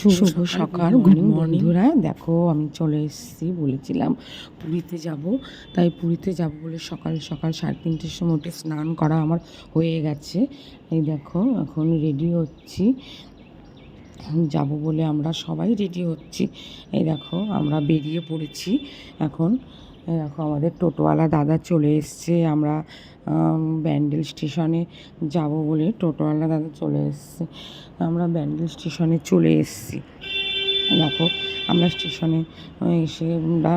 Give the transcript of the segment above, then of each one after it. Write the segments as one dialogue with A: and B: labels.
A: শুভ সকাল। Good morning বন্ধুরা দেখো আমি চলে এসেছি বলেছিলাম পুরীতে যাব। তাই পুরীতে যাব বলে সকাল সকাল সাড়ে তিনটের সময় উঠে স্নান করা আমার হয়ে গেছে। এই দেখো এখন রেডি হচ্ছি। যাব বলে আমরা সবাই রেডি হচ্ছি। এই দেখো আমরা বেরিয়ে পড়েছি। এখন দেখো আমাদের টোটোওয়ালা দাদা চলে এসছে। আমরা ব্যান্ডেল স্টেশনে যাব বলে টোটোওয়ালা দাদা চলে এসছে। আমরা ব্যান্ডেল স্টেশনে চলে এসেছি। দেখো, আমরা স্টেশনে এসে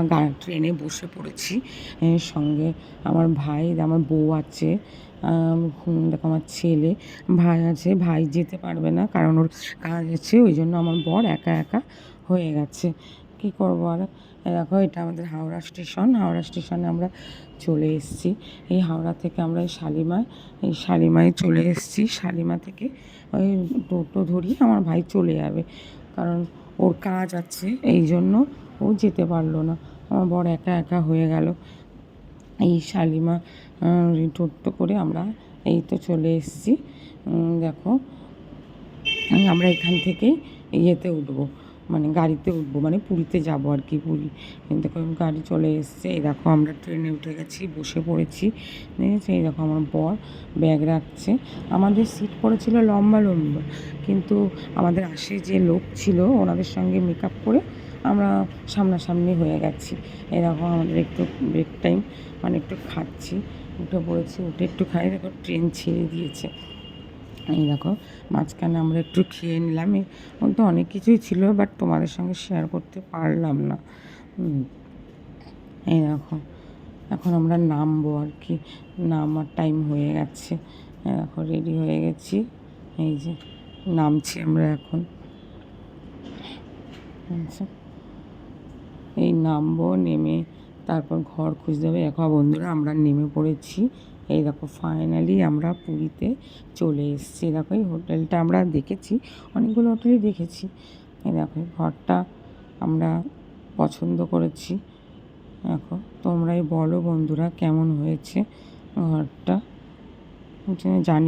A: আমরা ট্রেনে বসে পড়েছি। সঙ্গে আমার ভাই, আমার বউ আছে। দেখো আমার ছেলে, ভাই আছে। ভাই যেতে পারবে না কারণ ওর কাজ আছে, ওই জন্য আমার বর একা একা হয়ে গেছে। কী করব আর? দেখো, এটা আমাদের হাওড়া স্টেশন। হাওড়া স্টেশনে আমরা চলে এসেছি। এই হাওড়া থেকে আমরা এই শালিমায় এই শালিমায় চলে এসেছি। শালিমা থেকে ওই টোটো ধরি আমার ভাই চলে যাবে। কারণ ওর কাজ আছে, এই জন্য ও যেতে পারল না। আমার বড় একা একা হয়ে গেল। এই শালিমা টোটো করে আমরা এই তো চলে এসেছি। দেখো, আমরা এখান থেকেই ইয়েতে উঠবো। মানে গাড়িতে উঠবো মানে পুরীতে যাব আর কি পুরী। দেখো, গাড়ি চলে এসছে। এই দেখো, আমরা ট্রেনে উঠে গেছি, বসে পড়েছি। দেখেছি এই দেখো, আমার বর ব্যাগ রাখছে। আমাদের সিট পড়েছিল লম্বা লম্বা, কিন্তু আমাদের আশে যে লোক ছিল, ওনাদের সঙ্গে মেকআপ করে আমরা সামনাসামনি হয়ে গেছি। এরকম আমাদের একটু ব্রেক টাইম মানে একটু খাচ্ছি। উঠে পড়েছি, উঠে একটু খাই। দেখো, ট্রেন ছেড়ে দিয়েছে। এই দেখো, মাঝখানে আমরা একটু খেয়ে নিলাম। এর মধ্যে অনেক কিছুই ছিল বাট তোমাদের সঙ্গে শেয়ার করতে পারলাম না। এই দেখো, এখন আমরা নামবো আর কি। নামার টাইম হয়ে গেছে। এখন রেডি হয়ে গেছি। এই যে, নামছি আমরা এখন। আচ্ছা এই নামবো, নেমে তারপর ঘর খুঁজতে হবে। দেখো বন্ধুরা, আমরা নেমে পড়েছি। এই দেখো ফাইনালি আমরা পুরীতে চলে এসেছি। দেখো, এই হোটেলটা আমরা দেখেছি, অনেকগুলো হোটেলই দেখেছি। এই দেখো ঘরটা আমরা পছন্দ করেছি। দেখো, তোমরাই বলো বন্ধুরা, কেমন হয়েছে ঘরটা? জানি